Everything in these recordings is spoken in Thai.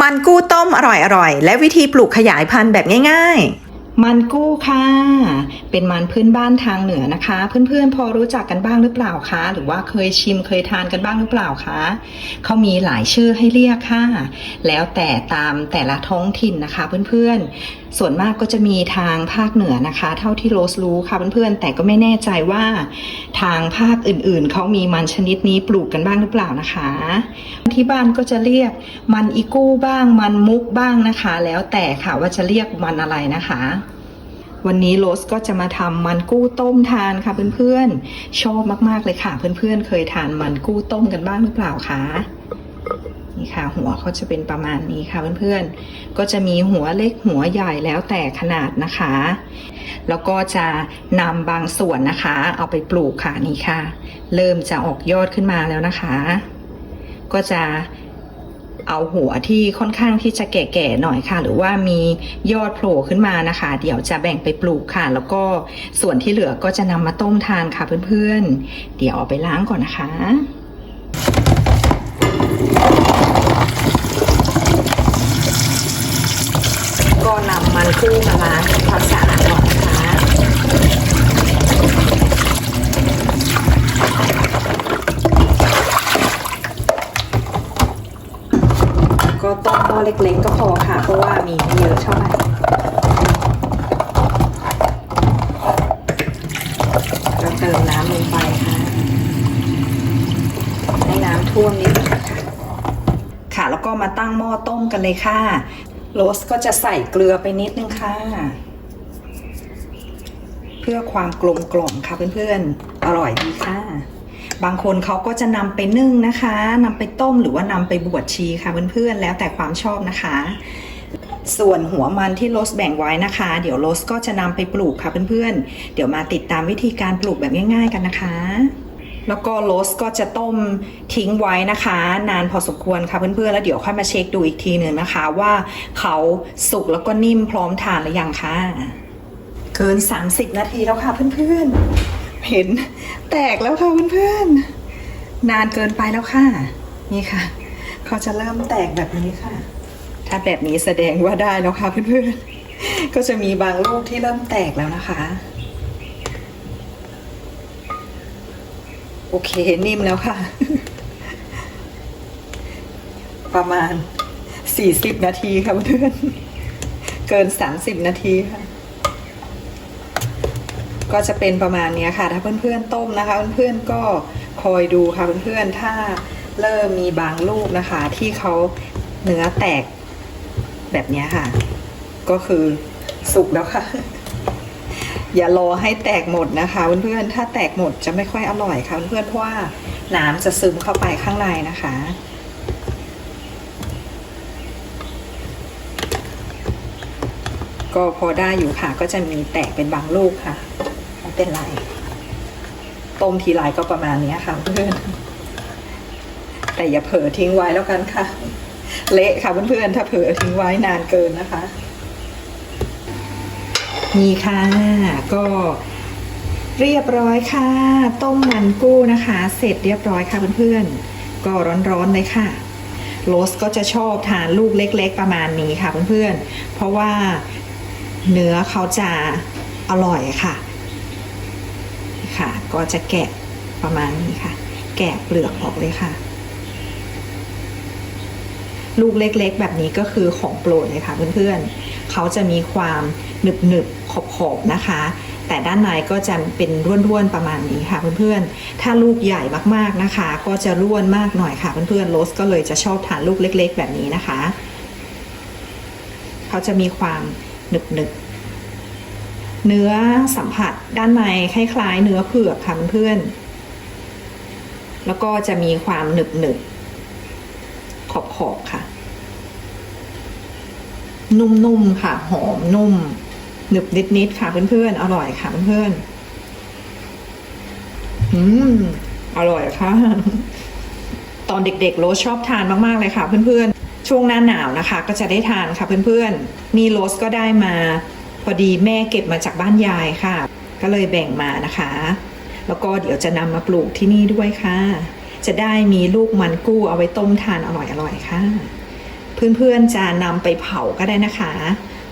มันกู้ต้มอร่อยๆ และวิธีปลูกขยายพันธุ์แบบง่าย ๆ มันกู้ค่ะ เป็นมันพื้นบ้านทางเหนือนะคะ เพื่อนๆ พอรู้จักกันบ้างหรือเปล่าคะ หรือว่าเคยชิมเคยทานกันบ้างหรือเปล่าคะเขามีหลายชื่อให้เรียกค่ะ แล้วแต่ตามแต่ละท้องถิ่นนะคะเพื่อนๆ ส่วนมากก็จะมีทางภาคเหนือนะคะ เท่าที่โรสรู้ค่ะเพื่อนๆ แต่ก็ไม่แน่ใจว่า ทางภาคอื่นๆ เขามีมันชนิดนี้ปลูกกันบ้างหรือเปล่านะคะ ที่บ้านก็จะเรียกมันอีกู้บ้าง มันมุกบ้างนะคะ แล้วแต่ค่ะว่าจะเรียกมันอะไรนะคะ วันนี้โรสก็จะมาทำมันกู้ต้มทานค่ะเพื่อนๆ ชอบมากๆเลยค่ะ เพื่อนๆ เคยทานมันกู้ต้มกันบ้างหรือเปล่าคะนี่ค่ะ หัวเขาจะเป็นประมาณนี้ค่ะเพื่อนๆ ก็จะมีหัวเล็กหัวใหญ่แล้วแต่ขนาดนะคะ แล้วก็จะนำบางส่วนนะคะ เอาไปปลูกค่ะนี่ค่ะ เริ่มจะออกยอดขึ้นมาแล้วนะคะ ก็จะ เอาหัวที่ค่อนข้างที่จะแก่ๆหน่อยค่ะ หรือว่ามียอดโผล่ขึ้นมานะคะ เดี๋ยวจะแบ่งไปปลูกค่ะ แล้วก็ส่วนที่เหลือก็จะนำมาต้มทานค่ะเพื่อนๆ เดี๋ยวเอาไปล้างก่อนนะคะก็นำมันกุ้งมาล้างทำความสะอาดก่อนนะคะ ก็ต้มหม้อ เล็กๆก็พอค่ะ เพราะว่ามีไม่เยอะเท่าไหร่ก็เติมน้ำลงไปค่ะ ให้น้ำท่วมนิดนึงค่ะ ค่ะแล้วก็มาตั้งหม้อต้มกันเลยค่ะ โรสก็จะใส่เกลือไปนิดนึงค่ะ เพื่อความกลมกล่อมค่ะเพื่อนๆ อร่อยดีค่ะ บางคนเขาก็จะนำไปนึ่งนะคะนำไปต้มหรือว่านำไปบวชชีค่ะเพื่อนๆแล้วแต่ความชอบนะคะ ส่วนหัวมันที่โรสแบ่งไว้นะคะ เดี๋ยวโรสก็จะนำไปปลูกค่ะเพื่อนๆ เดี๋ยวมาติดตามวิธีการปลูกแบบง่าย ๆ กันนะคะแล้วก็โรสก็จะต้มทิ้งไว้นะคะ นานพอสมควรค่ะเพื่อนๆ แล้วเดี๋ยวค่อยมาเช็คดูอีกทีหนึ่งนะคะ ว่าเขาสุกแล้วก็นิ่มพร้อมทานหรือยังค่ะ เกิน 30 นาทีแล้วค่ะเพื่อนๆ เห็นแตกแล้วค่ะเพื่อนๆ นานเกินไปแล้วค่ะ นี่ค่ะ เขาจะเริ่มแตกแบบนี้ค่ะ ถ้าแบบนี้แสดงว่าได้แล้วค่ะเพื่อนๆ ก็จะมีบางลูกที่เริ่มแตกแล้วนะคะ โอเคนิ่มแล้วค่ะ ประมาณ 40 นาทีค่ะเพื่อน เกิน 30 นาทีค่ะ ก็จะเป็นประมาณนี้ค่ะ ถ้าเพื่อนๆต้มนะคะ เพื่อนๆก็คอยดูค่ะเพื่อนๆถ้าเริ่มมีบางลูกนะคะ ที่เขาเนื้อแตกแบบนี้ค่ะ ก็คือสุกแล้วค่ะ อย่ารอให้แตกหมดนะคะเพื่อนๆถ้าแตกหมดจะไม่ค่อยอร่อยค่ะเพื่อนๆเพราะว่าน้ำจะซึมเข้าไปข้างในนะคะก็พอได้อยู่ค่ะ ก็จะมีแตกเป็นบางลูกค่ะ เป็นไร ต้มทีไรก็ประมาณนี้ค่ะเพื่อนแต่อย่าเผลอทิ้งไว้แล้วกันค่ะ เละค่ะเพื่อนๆถ้าเผลอทิ้งไว้นานเกินนะคะ นี่ค่ะก็เรียบร้อยค่ะ ต้มมันกู้นะคะ เสร็จเรียบร้อยค่ะเพื่อนๆก็ร้อนๆเลยค่ะโรสก็จะชอบทานลูกเล็ก ๆ ประมาณนี้ค่ะเพื่อนๆเพราะว่าเนื้อเขาจะอร่อยค่ะ ค่ะ ก็จะแกะประมาณนี้ค่ะ แกะเปลือกออกเลยค่ะ ลูกเล็กๆ แบบนี้ก็คือของโปรดเลยค่ะเพื่อนๆเขาจะมีความหนึบๆขอบๆนะคะ แต่ด้านในก็จะเป็นร่วนๆประมาณนี้ค่ะเพื่อนๆ ถ้าลูกใหญ่มากๆนะคะ ก็จะร่วนมากหน่อยค่ะเพื่อนๆโรสก็เลยจะชอบทานลูกเล็ก ๆ แบบนี้นะคะ เขาจะมีความหนึบๆ เนื้อสัมผัสด้านในคล้ายๆเนื้อเผือกค่ะเพื่อน แล้วก็จะมีความหนึบๆขอบๆค่ะ นุ่มๆค่ะ หอมนุ่ม หนึบนิดๆค่ะเพื่อนๆ อร่อยค่ะเพื่อนๆ อืม อร่อยค่ะ ตอนเด็กๆโรสชอบทานมากๆเลยค่ะเพื่อนๆ ช่วงหน้าหนาวนะคะ ก็จะได้ทานค่ะเพื่อนๆ นี่โรสก็ได้มา อดีแม่เก็บมาจากบ้านยายค่ะ ก็เลยแบ่งมานะคะ แล้วก็เดี๋ยวจะนำมาปลูกที่นี่ด้วยค่ะ จะได้มีลูกมันกู้เอาไว้ต้มทานอร่อยๆค่ะ เพื่อนๆจะนำไปเผาก็ได้นะคะ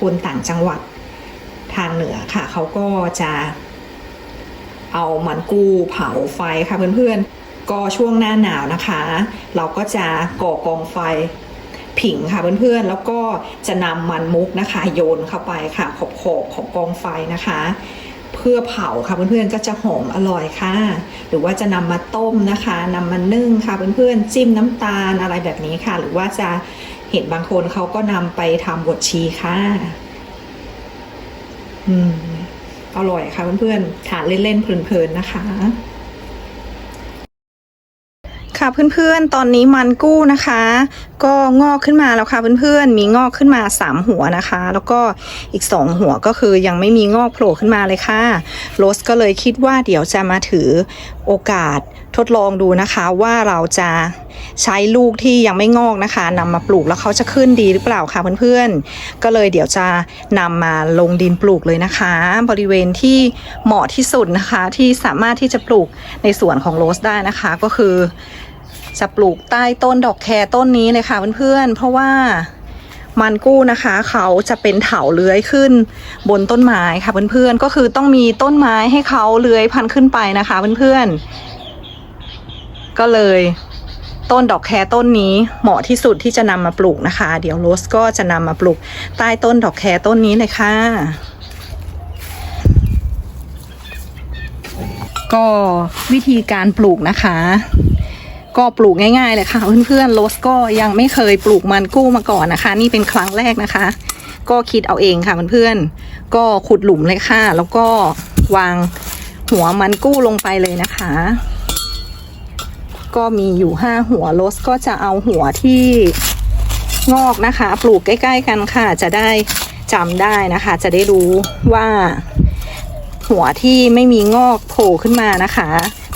คนต่างจังหวัดทางเหนือค่ะ เขาก็จะเอามันกู้เผาไฟค่ะเพื่อนๆ ก็ช่วงหน้าหนาวนะคะ เราก็จะก่อกองไฟ ผิงค่ะเพื่อนๆ แล้วก็จะนำมันมุกนะคะโยนเข้าไปค่ะ ขอบขอบของกองไฟนะคะ เพื่อเผาค่ะเพื่อนๆ ก็จะหอมอร่อยค่ะ หรือว่าจะนำมาต้มนะคะนำมานึ่งค่ะเพื่อนๆ จิ้มน้ำตาลอะไรแบบนี้ค่ะ หรือว่าจะเห็นบางคนเขาก็นำไปทำบดชีค่ะ อืม อร่อยค่ะเพื่อนๆ ทานเล่นๆเพลินๆนะคะคะ เพื่อนๆ ตอนนี้มันกู้นะคะ ก็งอกขึ้นมาแล้วค่ะเพื่อนๆ มีงอกขึ้นมา 3 หัวนะคะ แล้วก็อีก 2 หัวก็คือยังไม่มีงอกโผล่ขึ้นมาเลยค่ะโรสก็เลยคิดว่าเดี๋ยวจะมาถือโอกาสทดลองดูนะคะว่าเราจะใช้ลูกที่ยังไม่งอกนะคะนำมาปลูกแล้วเขาจะขึ้นดีหรือเปล่าคะเพื่อนๆ ก็เลยเดี๋ยวจะนำมาลงดินปลูกเลยนะคะ บริเวณที่เหมาะที่สุดนะคะ ที่สามารถที่จะปลูกในสวนของโรสได้นะคะก็คือ จะปลูกใต้ต้นดอกแครต้นนี้เลยค่ะเพื่อนๆ เพราะว่ามันกู้นะคะเขาจะเป็นเถาเลื้อยขึ้นบนต้นไม้ค่ะเพื่อนๆ ก็คือต้องมีต้นไม้ให้เขาเลื้อยพันขึ้นไปนะคะเพื่อนๆ ก็เลยต้นดอกแครต้นนี้เหมาะที่สุดที่จะนำมาปลูกนะคะ เดี๋ยวโรสก็จะนำมาปลูกใต้ต้นดอกแครต้นนี้เลยค่ะ ก็วิธีการปลูกนะคะ ก็ปลูกง่ายๆเลยค่ะเพื่อนๆโรสก็ยังไม่เคยปลูกมันกู้มาก่อนนะคะ นี่เป็นครั้งแรกนะคะ ก็คิดเอาเองค่ะเพื่อนๆก็ขุดหลุมเลยค่ะ แล้วก็วางหัวมันกู้ลงไปเลยนะคะ ก็มีอยู่ห้าหัวโรสก็จะเอาหัวที่งอกนะคะ ปลูกใกล้ ๆ กันค่ะ จะได้จำได้นะคะ จะได้รู้ว่าหัวที่ไม่มีงอกโผล่ขึ้นมานะคะ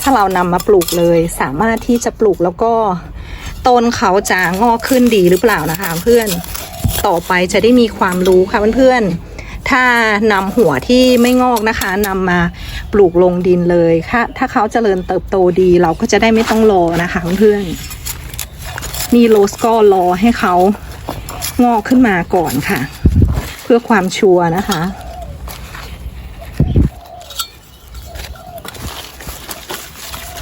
ถ้าเรานำมาปลูกเลย สามารถที่จะปลูกแล้วก็ต้นเขาจะงอกขึ้นดีหรือเปล่านะคะเพื่อนต่อไปจะได้มีความรู้ค่ะเพื่อนๆ ถ้านำหัวที่ไม่งอกนะคะนำมาปลูกลงดินเลยค่ะถ้าเขาเจริญเติบโตดีเราก็จะได้ไม่ต้องรอนะคะเพื่อนๆนี่โรสก็รอให้เขางอกขึ้นมาก่อนค่ะ เพื่อความชัวร์นะคะ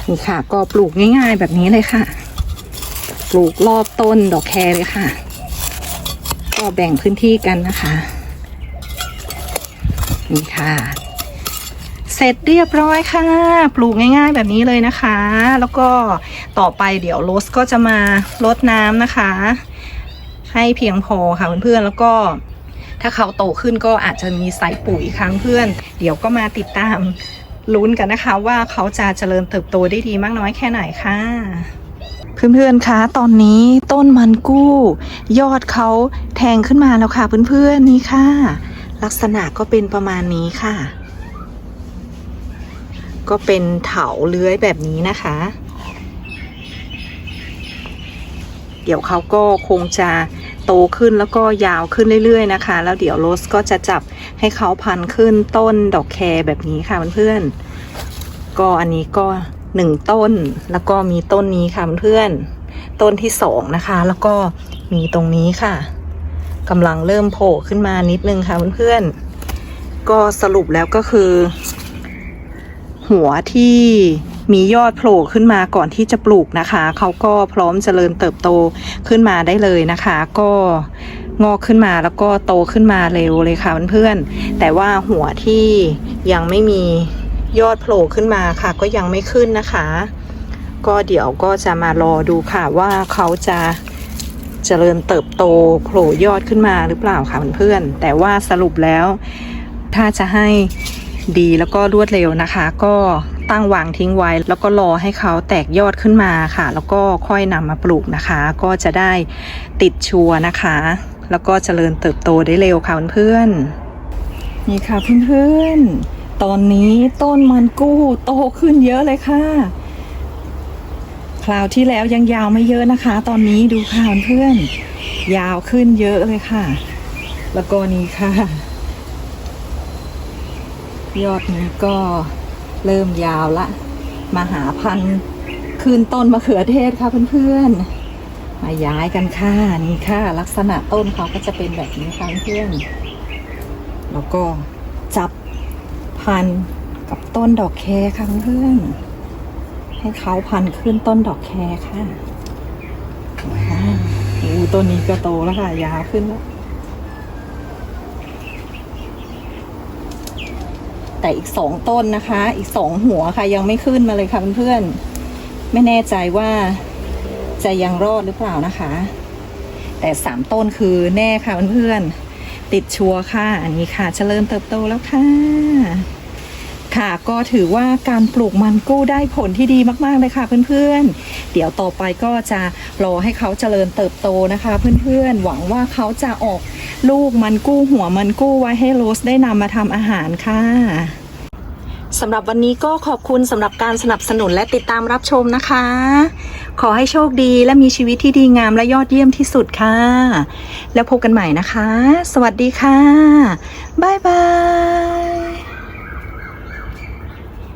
นี่ค่ะ ก็ปลูกง่าย ๆ แบบนี้เลยค่ะ ปลูกรอบต้นดอกแครเลยค่ะ ก็แบ่งพื้นที่กันนะคะ นี่ค่ะ เสร็จเรียบร้อยค่ะ ปลูกง่าย ๆ แบบนี้เลยนะคะ แล้วก็ต่อไปเดี๋ยวโรสก็จะมารดน้ำนะคะ ให้เพียงพอค่ะเพื่อนๆแล้วก็ถ้าเขาโตขึ้นก็อาจจะมีใส่ปุ๋ยครั้งเพื่อน เดี๋ยวก็มาติดตาม ลุ้นกันนะคะว่าเขาจะเจริญเติบโตได้ดีมากน้อยแค่ไหนค่ะ เพื่อนๆคะตอนนี้ต้นมันกู้ ยอดเขาแทงขึ้นมาแล้วค่ะเพื่อนๆนี่ค่ะ ลักษณะก็เป็นประมาณนี้ค่ะ ก็เป็นเถาเลื้อยแบบนี้นะคะ เดี๋ยวเขาก็คงจะโตขึ้นแล้วก็ยาวขึ้นเรื่อยๆนะคะ แล้วเดี๋ยวโรสก็จะจับ ให้เขาพันขึ้นต้นดอกแครแบบนี้ค่ะเพื่อนๆก็อันนี้ก็หนึ่งต้นแล้วก็มีต้นนี้ค่ะเพื่อนๆต้นที่สองนะคะ แล้วก็มีตรงนี้ค่ะกำลังเริ่มโผล่ขึ้นมานิดนึงค่ะเพื่อนๆก็สรุปแล้วก็คือ หัวที่มียอดโผล่ขึ้นมาก่อนที่จะปลูกนะคะ เขาก็พร้อมเจริญเติบโตขึ้นมาได้เลยนะคะ ก็ งอกขึ้นมาแล้วก็โตขึ้นมาเร็วเลยค่ะเพื่อนๆแต่ว่าหัวที่ยังไม่มียอดโผล่ขึ้นมาค่ะ ก็ยังไม่ขึ้นนะคะ ก็เดี๋ยวก็จะมารอดูค่ะว่าเขาจะเจริญเติบโตโผล่ยอดขึ้นมาหรือเปล่าค่ะเพื่อนๆแต่ว่าสรุปแล้ว ถ้าจะให้ดีแล้วก็รวดเร็วนะคะ ก็ตั้งวางทิ้งไว้ แล้วก็รอให้เขาแตกยอดขึ้นมาค่ะ แล้วก็ค่อยนำมาปลูกนะคะ ก็จะได้ติดชัวร์นะคะ แล้วก็เจริญเติบโตได้เร็วค่ะเพื่อนๆนี่ค่ะเพื่อนๆ ตอนนี้ต้นมันกู้โตขึ้นเยอะเลยค่ะ คราวที่แล้วยังยาวไม่เยอะนะคะ ตอนนี้ดูค่ะเพื่อนๆยาวขึ้นเยอะเลยค่ะ แล้วก็นี่ค่ะ ยอดนี้ก็เริ่มยาวละ มาหาพันธุ์คืนต้นมะเขือเทศค่ะเพื่อนๆ มาย้ายกันค่ะนี่ค่ะ ลักษณะต้นเขาก็จะเป็นแบบนี้ค่ะเพื่อนแล้วก็จับพันกับต้นดอกแครค่ะเพื่อนให้เขาพันขึ้นต้นดอกแครค่ะอ่าโอ้ต้นนี้ก็โตแล้วค่ะยาวขึ้นแล้วแต่อีกสองต้นนะคะ อีกสองหัวค่ะยังไม่ขึ้นมาเลยค่ะเพื่อนๆไม่แน่ใจว่า จะยังรอดหรือเปล่านะคะ แต่สามต้นคือแน่ค่ะเพื่อนๆติดชัวร์ค่ะ อันนี้ค่ะเจริญเติบโตแล้วค่ะ ค่ะก็ถือว่าการปลูกมันกู้ได้ผลที่ดีมากๆเลยค่ะเพื่อนๆ เดี๋ยวต่อไปก็จะรอให้เขาเจริญเติบโตนะคะ เพื่อนๆ หวังว่าเขาจะออกลูกมันกู้หัวมันกู้ไว้ให้โรสได้นำมาทำอาหารค่ะ สำหรับวันนี้ก็ขอบคุณสำหรับการสนับสนุนและติดตามรับชมนะคะ ขอให้โชคดีและมีชีวิตที่ดีงามและยอดเยี่ยมที่สุดค่ะ แล้วพบกันใหม่นะคะ สวัสดีค่ะ บ๊ายบาย